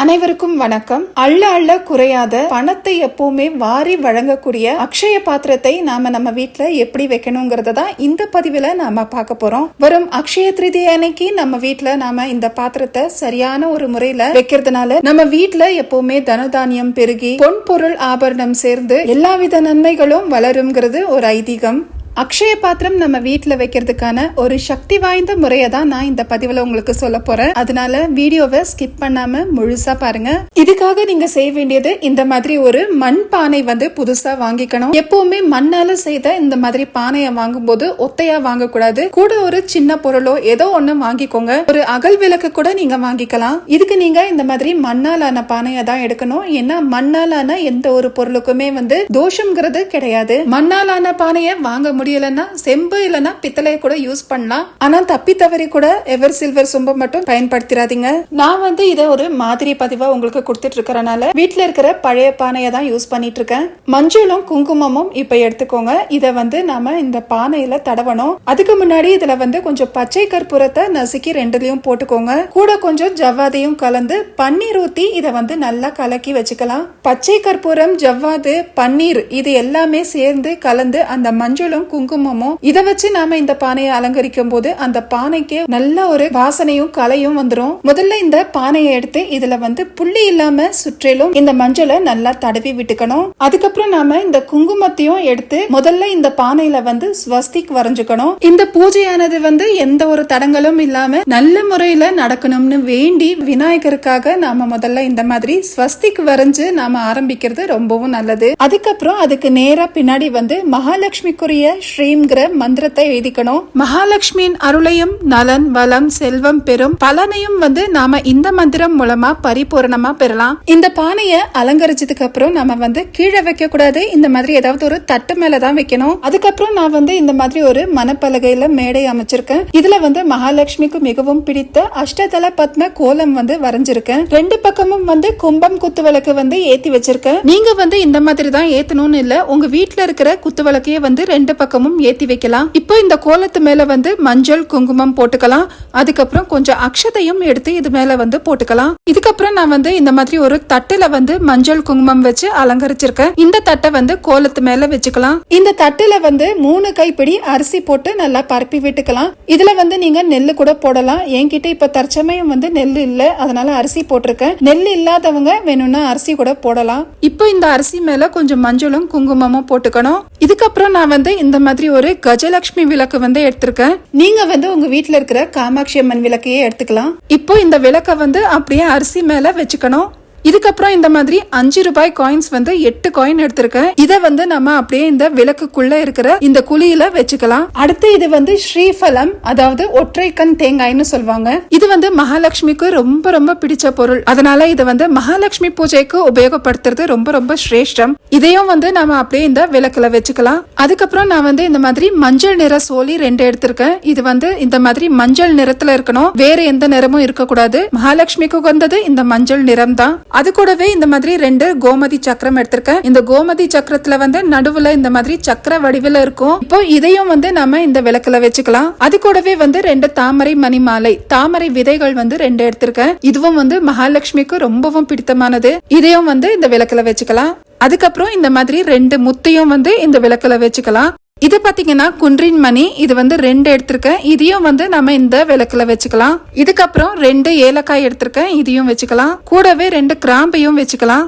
அனைவருக்கும் வணக்கம். அள்ள அள்ள குறையாத பணத்தை எப்பவுமே வாரி வழங்கக்கூடிய அக்ஷய பாத்திரத்தை நாம நம்ம வீட்டுல எப்படி வைக்கணுங்கிறத தான் இந்த பதிவுல நாம பார்க்க போறோம். வரும் அக்ஷய திருதி அன்னைக்கு நம்ம வீட்டுல நாம இந்த பாத்திரத்தை சரியான ஒரு முறையில வைக்கிறதுனால நம்ம வீட்டுல எப்பவுமே தனதானியம் பெருகி பொன் பொருள் ஆபரணம் சேர்ந்து எல்லாவித நன்மைகளும் வளருங்கிறது ஒரு ஐதீகம். அக்ஷய பாத்திரம் நம்ம வீட்டில் வைக்கிறதுக்கான ஒரு சக்தி வாய்ந்த முறையை தான் நான் இந்த பதிவில் உங்களுக்கு சொல்ல போறேன். அதனால வீடியோவை ஸ்கிப் பண்ணாம முழுசா பாருங்க. இதுக்காக நீங்க செய்ய வேண்டியது இந்த மாதிரி ஒரு மண் பானை வந்து புதுசா வாங்கிக்கணும். எப்பவுமே மண்ணால செய்த இந்த மாதிரி பானையை வாங்கும்போது ஒத்தையா வாங்கக்கூடாது. கூட ஒரு சின்ன பொருளோ ஏதோ ஒன்னு வாங்கிக்கோங்க. ஒரு அகல் விளக்கு கூட நீங்க வாங்கிக்கலாம். இதுக்கு நீங்க இந்த மாதிரி மண்ணாலான பானையை தான் எடுக்கணும். ஏன்னா மண்ணாலான எந்த ஒரு பொருளுக்குமே வந்து தோஷங்கிறது கிடையாது. மண்ணாலான பானையை வாங்க முடியும். முடியலன்னா செம்பு இல்லைன்னா பித்தளையை கூட யூஸ் பண்ணலாம். ஆனா தப்பி தவறி கூட எவர் சில்வர் சொம்பு மட்டும் பயன்படுத்திடாதீங்க நான் வந்து இதை ஒரு மாதிரி பதிவா உங்களுக்கு கொடுத்துட்டு இருக்கறனால வீட்ல இருக்கிற பழைய பானையை தான் யூஸ் பண்ணிட்டு இருக்கேன் மஞ்சளும் குங்குமமும் இப்போ எடுத்துக்கோங்க. இதை வந்து நாம இந்த பானையில தடவணும். அதுக்கு முன்னாடி இதுல வந்து கொஞ்சம் பச்சை கற்பூரத்தை நசுக்கி ரெண்டுலயும் போட்டுக்கோங்க. கூட கொஞ்சம் ஜவ்வாதையும் கலந்து பன்னீர் ஊத்தி இதை வந்து நல்லா கலக்கி வச்சுக்கலாம். பச்சை கற்பூரம் ஜவ்வாது பன்னீர் இது எல்லாமே சேர்ந்து கலந்து அந்த மஞ்சளும் குங்குமமும் இதை வச்சு நாம இந்த பானையை அலங்கரிக்கும் போது அந்த பானைக்கு நல்ல ஒரு வாசனையும் கலையும் வந்துடும் முதல்ல இந்த பானையை எடுத்து இதுல வந்து புள்ளி இல்லாம சுற்றிலும் இந்த மஞ்சளை நல்லா தடவி விட்டுக்கணும். அதுக்கப்புறம் நாம இந்த குங்குமத்தையும் எடுத்து முதல்ல இந்த பானையில வந்து ஸ்வஸ்திக் வரைஞ்சுக்கணும். இந்த பூஜையானது வந்து எந்த ஒரு தடங்களும் இல்லாம நல்ல முறையில நடக்கணும்னு வேண்டி விநாயகருக்காக நாம முதல்ல இந்த மாதிரி ஸ்வஸ்திக் வரைஞ்சு நாம ஆரம்பிக்கிறது ரொம்பவும் நல்லது. அதுக்கப்புறம் அதுக்கு நேரா பின்னாடி வந்து மகாலட்சுமிக்குரிய ஸ்ரீம்ங்கிற மந்திரத்தை எழுதிக்கணும். மகாலட்சுமியின் அருளையும் நலன் வளம் செல்வம் பெறும் பலனையும் வந்து நாம இந்த மந்திரம் மூலமா பரிபூரணமா பெறலாம். இந்த பானையை அலங்கரிச்சதுக்கு அப்புறம் நம்ம வந்து கீழே வைக்க கூடாது இந்த மாதிரி ஏதாவது ஒரு தட்டு மேல தான் வைக்கணும். அதுக்கப்புறம் நான் வந்து இந்த மாதிரி ஒரு மணப்பலகையில மேடை அமைச்சிருக்கேன். இதுல வந்து மகாலட்சுமிக்கு மிகவும் பிடித்த அஷ்டதல பத்ம கோலம் வந்து வரைஞ்சிருக்கேன். ரெண்டு பக்கமும் வந்து கும்பம் குத்து விளக்கு வந்து ஏத்தி வச்சிருக்கேன். நீங்க வந்து இந்த மாதிரி தான் ஏத்தணும்னு இல்ல உங்க வீட்ல இருக்கிற குத்து விளக்கையே வந்து ரெண்டு பக்கமும் ஏத்தி வைக்கலாம். இப்போ இந்த கோலத்து மேல வந்து மஞ்சள் குங்குமம் போட்டுக்கலாம். அதுக்கப்புறம் கொஞ்சம் அக்ஷதையும் எடுத்து இது மேல வந்து போட்டுக்கலாம். இதுக்கப்புறம் நான் வந்து இந்த மாதிரி ஒரு தட்டுல வந்து மஞ்சள் குங்குமம் வச்சு அலங்கரிச்சிருக்கேன். இந்த தட்டை வந்து கோலத்து மேல வச்சுக்கலாம். இந்த தட்டுல வந்து மூணு கைப்பிடி அரிசி போட்டு நல்லா பரப்பி விட்டுக்கலாம். இதுல வந்து நீங்க நெல்லு கூட போடலாம். என்கிட்ட இப்ப தற்சமயம் வந்து நெல் இல்ல. அதனால அரிசி போட்டிருக்கேன். நெல் இல்லாதவங்க வேணும்னா அரிசி கூட போடலாம். இப்போ இந்த அரிசி மேல கொஞ்சம் மஞ்சளும் குங்குமமும் போட்டுக்கணும். இதுக்கப்புறம் நான் வந்து இந்த மாதிரி ஒரு கஜலட்சுமி விளக்கு வந்து எடுத்திருக்கேன். நீங்க வந்து உங்க வீட்ல இருக்கிற காமாட்சி அம்மன் விளக்கையே எடுத்துக்கலாம். இப்போ இந்த விளக்க வந்து அப்படியே அரிசி மேல வச்சுக்கணும். இதுக்கப்புறம் இந்த மாதிரி அஞ்சு ரூபாய் காயின்ஸ் வந்து எட்டு காயின் எடுத்திருக்கேன். இதை வந்து நம்ம அப்படியே இந்த விளக்குக்குள்ள இருக்கிற இந்த குழியில வச்சுக்கலாம். அடுத்து இது வந்து ஸ்ரீஃபலம் அதாவது ஒற்றை கண் தேங்காய்னு சொல்லுவாங்க. இது வந்து மகாலட்சுமிக்கு ரொம்ப ரொம்ப பிடிச்ச பொருள். அதனால இதை வந்து மகாலட்சுமி பூஜைக்கு உபயோகப்படுத்துறது ரொம்ப ரொம்ப சிரேஷ்டம். இதையும் வந்து நம்ம அப்படியே இந்த விளக்குல வச்சுக்கலாம். அதுக்கப்புறம் நான் வந்து இந்த மாதிரி மஞ்சள் நிற சோழி ரெண்டு எடுத்திருக்கேன். இது வந்து இந்த மாதிரி மஞ்சள் நிறத்துல இருக்கணும். வேற எந்த நிறமும் இருக்கக்கூடாது. மகாலட்சுமிக்கு வந்தது இந்த மஞ்சள் நிறம் தான் அது கூடவே இந்த மாதிரி ரெண்டு கோமதி சக்கரம் எடுத்திருக்கேன். இந்த கோமதி சக்கரத்துல வந்து நடுவுல இந்த மாதிரி சக்கர வடிவில் இருக்கும். இப்போ இதையும் வந்து நம்ம இந்த விளக்குல வச்சுக்கலாம். அது கூடவே வந்து ரெண்டு தாமரை மணி மாலை தாமரை விதைகள் வந்து ரெண்டு எடுத்திருக்கேன். இதுவும் வந்து மகாலட்சுமிக்கு ரொம்பவும் பிடித்தமானது. இதையும் வந்து இந்த விளக்குல வச்சுக்கலாம். அதுக்கப்புறம் இந்த மாதிரி ரெண்டு முத்தையும் வந்து இந்த விளக்குல வச்சுக்கலாம். இது பார்த்தீங்கன்னா குன்றின் மணி. இது வந்து ரெண்டு எடுத்திருக்கேன். இதையும் வந்து நம்ம இந்த விளக்குல வச்சுக்கலாம். இதுக்கப்புறம் ரெண்டு ஏலக்காய் எடுத்திருக்கேன். இதையும் வச்சுக்கலாம். கூடவே ரெண்டு கிராம்பையும் வச்சுக்கலாம்.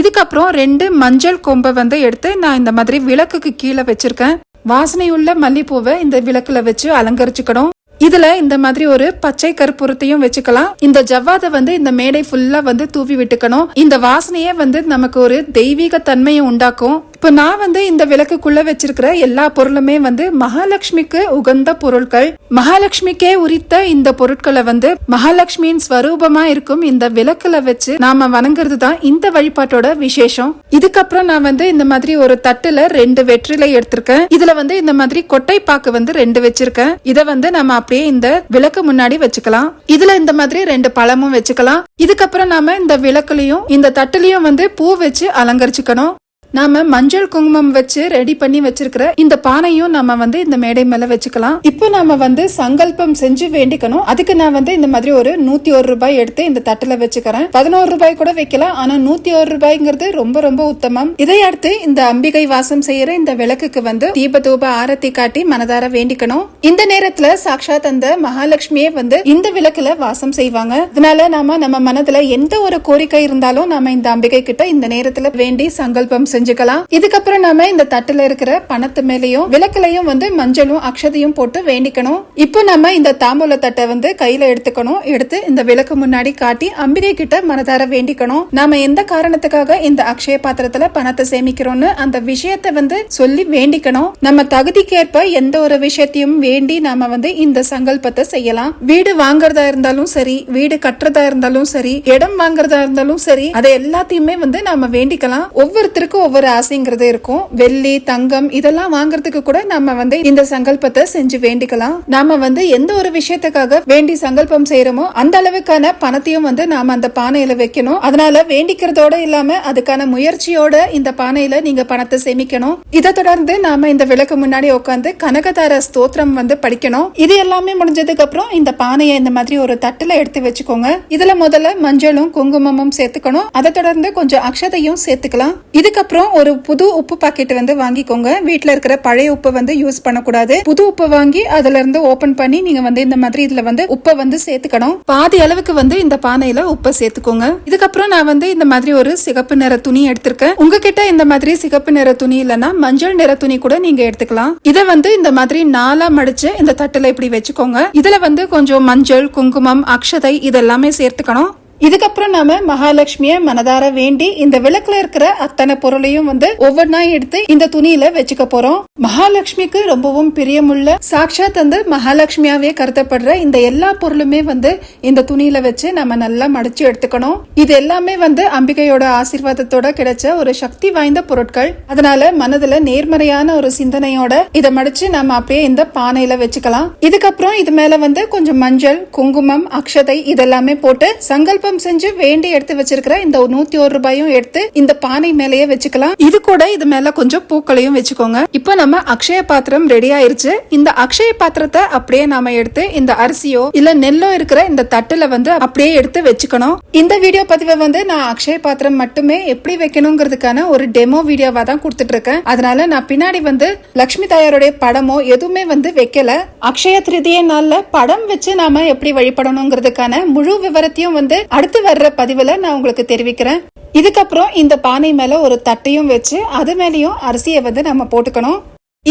இதுக்கப்புறம் ரெண்டு மஞ்சள் கொம்பை வந்து எடுத்து நான் இந்த மாதிரி விளக்குக்கு கீழே வச்சிருக்கேன். வாசனையுள்ள மல்லிப்பூவை இந்த விளக்குல வச்சு அலங்கரிச்சுக்கணும். இதுல இந்த மாதிரி ஒரு பச்சை கற்பூரத்தையும் வச்சுக்கலாம். இந்த ஜவ்வாதை வந்து இந்த மேடை ஃபுல்லா வந்து தூவி விட்டுக்கணும். இந்த வாசனையே வந்து நமக்கு ஒரு தெய்வீக தன்மையை உண்டாக்கும். இப்போ நான் வந்து இந்த விளக்குக்குள்ள வச்சிருக்கிற எல்லா பொருளுமே வந்து மகாலட்சுமிக்கு உகந்த பொருட்கள். மகாலட்சுமிக்கே உரித்த இந்த பொருட்களை வந்து மகாலட்சுமியின் ஸ்வரூபமா இருக்கும் இந்த விளக்குல வச்சு நாம வணங்குறது தான் இந்த வழிபாட்டோட விசேஷம். இதுக்கப்புறம் நான் வந்து இந்த மாதிரி ஒரு தட்டுல ரெண்டு வெற்றிலை எடுத்திருக்கேன். இதுல வந்து இந்த மாதிரி கொட்டை பாக்கு வந்து ரெண்டு வச்சிருக்கேன். இதை வந்து நம்ம அப்படியே இந்த விளக்கு முன்னாடி வச்சுக்கலாம். இதுல இந்த மாதிரி ரெண்டு பழமும் வச்சுக்கலாம். இதுக்கப்புறம் நாம இந்த விளக்குலயும் இந்த தட்டுலயும் வந்து பூ வச்சு அலங்கரிச்சுக்கணும். நாம மஞ்சள் குங்குமம் வச்சு ரெடி பண்ணி வச்சிருக்கிற இந்த பானையும் நம்ம வந்து இந்த மேடை மேல வச்சுக்கலாம். இப்போ நாம வந்து சங்கல்பம் செஞ்சு வேண்டிக்கணும். அதுக்கு நான் வந்து இந்த மாதிரி ஒரு நூத்தி ஒரு ரூபாய் எடுத்து இந்த தட்டுல வச்சுக்கிறேன். பதினோரு ரூபாய் கூட வைக்கலாம். ஆனா நூத்தி ஒரு ரூபாய்ங்கிறது ரொம்ப ரொம்ப உத்தமம். இதை அடுத்து இந்த அம்பிகை வாசம் செய்யற இந்த விளக்குக்கு வந்து தீப தூப ஆரத்தி காட்டி மனதார வேண்டிக்கணும். இந்த நேரத்துல சாக்ஷாத் அந்த மகாலட்சுமியே வந்து இந்த விளக்குல வாசம் செய்வாங்க. அதனால நாம நம்ம மனதுல எந்த ஒரு கோரிக்கை இருந்தாலும் நாம இந்த அம்பிகை கிட்ட இந்த நேரத்துல வேண்டி சங்கல்பம் செஞ்சு செஞ்சுக்கலாம் இதுக்கப்புறம் நாம இந்த தட்டுல இருக்கிற பணத்து மேலேயும் விளக்குலையும் வந்து மஞ்சளும் அக்ஷதையும் போட்டு வேண்டிக்கணும். இப்போ நம்ம இந்த தாம்பூல தட்டை வந்து கையில எடுத்துக்கணும். எடுத்து இந்த விளக்கு முன்னாடி காட்டி அம்பிகை கிட்ட மனதார வேண்டிக்கணும். நாம எந்த காரணத்துக்காக இந்த அக்ஷய பாத்திரத்துல பணத்தை சேமிக்கிறோம்னு அந்த விஷயத்தை வந்து சொல்லி வேண்டிக்கணும். நம்ம தகுதிக்கேற்ப எந்த ஒரு விஷயத்தையும் வேண்டி நாம வந்து இந்த சங்கல்பத்தை செய்யலாம். வீடு வாங்குறதா இருந்தாலும் சரி வீடு கட்டுறதா இருந்தாலும் சரி இடம் வாங்குறதா இருந்தாலும் சரி அதை எல்லாத்தையுமே வந்து நாம வேண்டிக்கலாம். ஒவ்வொருத்தருக்கும் ஒவ்வொரு ஆசைங்கிறது இருக்கும். வெள்ளி தங்கம் இதெல்லாம் வாங்குறதுக்கு கூட நம்ம வந்து இந்த சங்கல்பத்தை செஞ்சு வேண்டிக்கலாம். நாம வந்து எந்த ஒரு விஷயத்துக்காக வேண்டி சங்கல்பம் செய்யறோமோ அந்த அளவுக்கான பணத்தையும் வந்து நாம அந்த பானையில வைக்கணும். அதனால வேண்டிக்கிறதோட இல்லாம அதுக்கான முயற்சியோட இந்த பானையில நீங்க பணத்தை சேமிக்கணும். இதை தொடர்ந்து நாம இந்த விளக்கு முன்னாடி உட்காந்து கனகதார ஸ்தோத்திரம் வந்து படிக்கணும். இது எல்லாமே முடிஞ்சதுக்கு அப்புறம் இந்த பானையை இந்த மாதிரி ஒரு தட்டுல எடுத்து வச்சுக்கோங்க. இதுல முதல்ல மஞ்சளும் குங்குமமும் சேர்த்துக்கணும். அதை தொடர்ந்து கொஞ்சம் அக்ஷதையும் சேர்த்துக்கலாம். இதுக்கப்புறம் ஒரு புது உப்பு பாக்கெட் வந்து வாங்கிக்கோங்க. வீட்டில் இருக்கிற பழைய உப்பை வந்து யூஸ் பண்ணக்கூடாது. புது உப்பு வாங்கி அதுல இருந்து ஓபன் பண்ணி நீங்க வந்து இந்த மாதிரி இதுல வந்து உப்பை வந்து சேர்த்துக்கணும். பாதி அளவுக்கு வந்து இந்த பானையில உப்பை சேர்த்துக்கோங்க. இதுக்கப்புறம் நான் வந்து இந்த மாதிரி ஒரு சிகப்பு நிற துணி எடுத்திருக்கேன். உங்ககிட்ட இந்த மாதிரி சிகப்பு நிற துணி இல்லைன்னா மஞ்சள் நிற துணி கூட நீங்க எடுத்துக்கலாம். இதை வந்து இந்த மாதிரி நாலா மடிச்சு இந்த தட்டுல இப்படி வச்சுக்கோங்க. இதுல வந்து கொஞ்சம் மஞ்சள் குங்குமம் அக்ஷதை இதெல்லாமே சேர்த்துக்கணும். இதுக்கப்புறம் நாம மகாலட்சுமிய மனதார வேண்டி இந்த விளக்குல இருக்கிற அத்தனை பொருளையும் வந்து ஒவ்வொன்றா எடுத்து இந்த துணியில வச்சுக்க போறோம். மகாலட்சுமிக்கு ரொம்பவும் பிரியமுள்ள சாட்சாத் வந்து மகாலட்சுமியாவே கருதப்படுற இந்த எல்லா பொருளுமே வந்து இந்த துணியில வச்சு நம்ம நல்லா மடிச்சு எடுத்துக்கணும். இது எல்லாமே வந்து அம்பிகையோட ஆசீர்வாதத்தோட கிடைச்ச ஒரு சக்தி வாய்ந்த பொருட்கள். அதனால மனதுல நேர்மறையான ஒரு சிந்தனையோட இதை மடிச்சு நம்ம அப்படியே இந்த பானையில வச்சுக்கலாம். இதுக்கப்புறம் இது மேல வந்து கொஞ்சம் மஞ்சள் குங்குமம் அக்ஷதை இதெல்லாமே போட்டு விருப்பம் செஞ்சு வேண்டி எடுத்து வச்சிருக்கிற இந்த நூத்தி ஒரு ரூபாயும் எடுத்து இந்த பானை மேலேயே வச்சுக்கலாம். இது கூட இது மேல கொஞ்சம் பூக்களையும் வச்சுக்கோங்க. இப்போ நம்ம அக்ஷய பாத்திரம் ரெடி ஆயிருச்சு. இந்த அக்ஷய பாத்திரத்தை அப்படியே நாம எடுத்து இந்த அரிசியோ இல்ல நெல்லோ இருக்கிற இந்த தட்டுல வந்து அப்படியே எடுத்து வச்சுக்கணும். இந்த வீடியோ பதிவை வந்து நான் அக்ஷய பாத்திரம் மட்டுமே எப்படி வைக்கணுங்கிறதுக்கான ஒரு டெமோ வீடியோவா தான் கொடுத்துட்டு இருக்கேன் அதனால நான் பின்னாடி வந்து லக்ஷ்மி தாயாருடைய படமோ எதுவுமே வந்து வைக்கல. அக்ஷய திருதிய நாள்ல படம் வச்சு நாம எப்படி வழிபடணுங்கிறதுக்கான முழு விவரத்தையும் வந்து அடுத்து வர்ற பதிவுல நான் உங்களுக்கு தெரிவிக்கிறேன். இதுக்கப்புறம் இந்த பானை மேல ஒரு தட்டையும் வச்சு அது மேலயும் அரிசியை வந்து நம்ம போட்டுக்கணும்.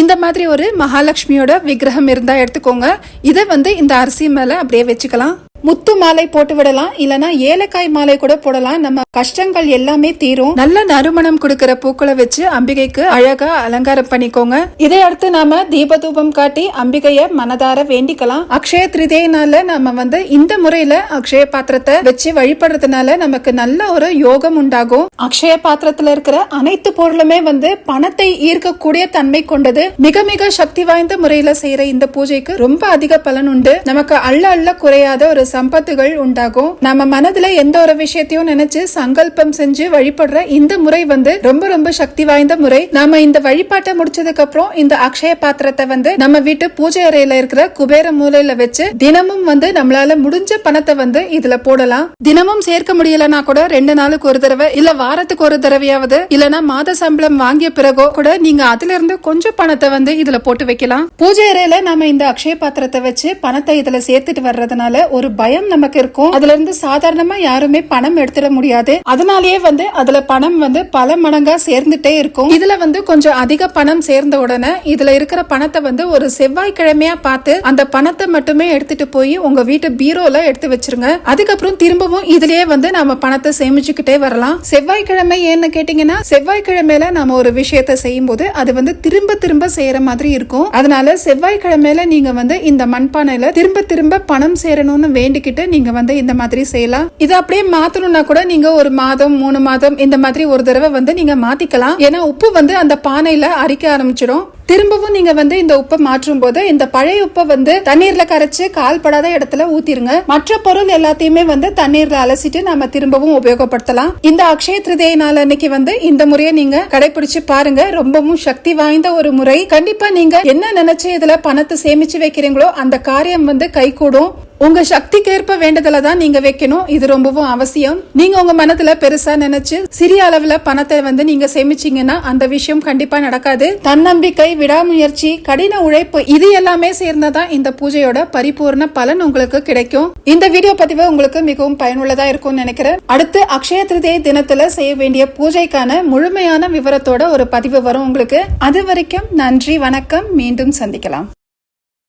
இந்த மாதிரி ஒரு மகாலட்சுமியோட விக்கிரகம் இருந்தா எடுத்துக்கோங்க. இதை வந்து இந்த அரிசி மேல அப்படியே வச்சுக்கலாம். முத்து மாலை போட்டு விடலாம் இல்லனா ஏலக்காய் மாலை கூட போடலாம். நம்ம கஷ்டங்கள் எல்லாமே தீரும். நல்ல நறுமணம் கொடுக்கிற பூக்களை வச்சு அம்பிகைக்கு அழகா அலங்காரம் பண்ணிக்கோங்க. இதை அடுத்து நாம தீப தூபம் காட்டி அம்பிகைய மனதார வேண்டிக்கலாம். அக்ஷய திருதேய நாள்ல நம்ம வந்து இந்த முறையில அக்ஷய பாத்திரத்தை வச்சு வழிபடுறதுனால நமக்கு நல்ல ஒரு யோகம் உண்டாகும். அக்ஷய பாத்திரத்துல இருக்கிற அனைத்து பொருளுமே வந்து பணத்தை ஈர்க்கக்கூடிய தன்மை கொண்டது. மிக மிக சக்தி வாய்ந்த முறையில செய்யற இந்த பூஜைக்கு ரொம்ப அதிக பலன் உண்டு. நமக்கு அள்ள அள்ள குறையாத ஒரு சம்பத்துகள் உண்டாகும். நம்ம மனதுல எந்த ஒரு விஷயத்தையும் நினைச்சு சங்கல்பம் செஞ்சு வழிபடுற இந்த முறை வந்து ரொம்ப ரொம்ப சக்தி வாய்ந்த முறை. நாம இந்த வழிபாட்டை முடிச்சதுக்கு அப்புறம் இந்த அக்ஷய பாத்திரத்தை வந்து நம்ம வீட்டு பூஜை அறையில இருக்கிற குபேர மூலையில வச்சு தினமும் வந்து நம்மளால முடிஞ்ச பணத்தை வந்து இதுல போடலாம். தினமும் சேர்க்க முடியலனா கூட ரெண்டு நாளுக்கு ஒரு தடவை இல்ல வாரத்துக்கு ஒரு தடவையாவது இல்லனா மாத சம்பளம் வாங்கிய பிறகோ கூட நீங்க அதுல இருந்து கொஞ்சம் பணத்தை வந்து இதுல போட்டு வைக்கலாம். பூஜை அறையில நாம இந்த அக்ஷய பாத்திரத்தை வச்சு பணத்தை இதுல சேர்த்துட்டு வர்றதுனால ஒரு பயம் நமக்கு இருக்கும். அதுல இருந்து சாதாரணமா யாருமே பணம் எடுத்துட முடியாது. அதனாலயே வந்து அதுல பணம் வந்து பல மடங்கா சேர்ந்துட்டே இருக்கும். இதுல வந்து கொஞ்சம் அதிக பணம் சேர்ந்த உடனே இதுல இருக்கிற பணத்தை வந்து ஒரு செவ்வாய்க்கிழமையா பார்த்து அந்த பணத்தை மட்டுமே எடுத்துட்டு போய் உங்க வீட்டு பீரோல எடுத்து வச்சிருங்க. அதுக்கப்புறம் திரும்பவும் இதுலயே வந்து நாம பணத்தை சேமிச்சுக்கிட்டே வரலாம். செவ்வாய்க்கிழமை ஏன்னு கேட்டீங்கன்னா செவ்வாய்க்கிழமையில நாம ஒரு விஷயத்த செய்யும் போது அது வந்து திரும்ப திரும்ப செய்யற மாதிரி இருக்கும். அதனால செவ்வாய்க்கிழமையில நீங்க வந்து இந்த மண்பானையில திரும்ப திரும்ப பணம் சேரணும்னு வேண்டிக்கிட்டு நீங்க வந்து இந்த மாதிரி செய்யலாம். இதை அப்படியே மாத்தணும்னா கூட நீங்க ஒரு மாதம் மூணு மாதம் இந்த மாதிரி ஒரு தடவை வந்து நீங்க மாத்திக்கலாம். ஏன்னா உப்பு வந்து அந்த பானையில அரிக்க ஆரம்பிச்சிடும் திரும்பவும் நீங்க வந்து இந்த உப்பை மாற்றும் போது இந்த பழைய உப்பை வந்து தண்ணீர்ல கரைச்சு கால் படாத இடத்துல ஊத்திருங்க. மற்ற பொருள் எல்லாத்தையுமே வந்து தண்ணீர்ல அலசிட்டு நம்ம திரும்பவும் உபயோகப்படுத்தலாம். இந்த அக்ஷய திருதியை நாள் அன்னைக்கு வந்து இந்த முறையை நீங்க கடைபிடிச்சு பாருங்க. ரொம்பவும் சக்தி வாய்ந்த ஒரு முறை. கண்டிப்பா நீங்க என்ன நினைச்சு இதுல பணத்தை சேமிச்சு வைக்கிறீங்களோ அந்த காரியம் வந்து கைகூடும். உங்க சக்திக்கு ஏற்ப வேண்டுதலை தான் நீங்க வைக்கணும். இது ரொம்பவும் அவசியம். நீங்க உங்க மனதுல பெருசா நினைச்சு சிறிய அளவுல பணத்தை வந்து நீங்க சேமிச்சீங்கன்னா அந்த விஷயம் கண்டிப்பா நடக்காது. தன்னம்பிக்கை விடாமுயற்சி கடின உழைப்பு இது எல்லாமே சேர்ந்ததான் இந்த பூஜையோட பரிபூர்ண பலன் உங்களுக்கு கிடைக்கும். இந்த வீடியோ பதிவு உங்களுக்கு மிகவும் பயனுள்ளதா இருக்கும்னு நினைக்கிறேன். அடுத்து அக்ஷய திருதியை தினத்துல செய்ய வேண்டிய பூஜைக்கான முழுமையான விவரத்தோட ஒரு பதிவு வரும் உங்களுக்கு. அது வரைக்கும் நன்றி வணக்கம். மீண்டும் சந்திக்கலாம்.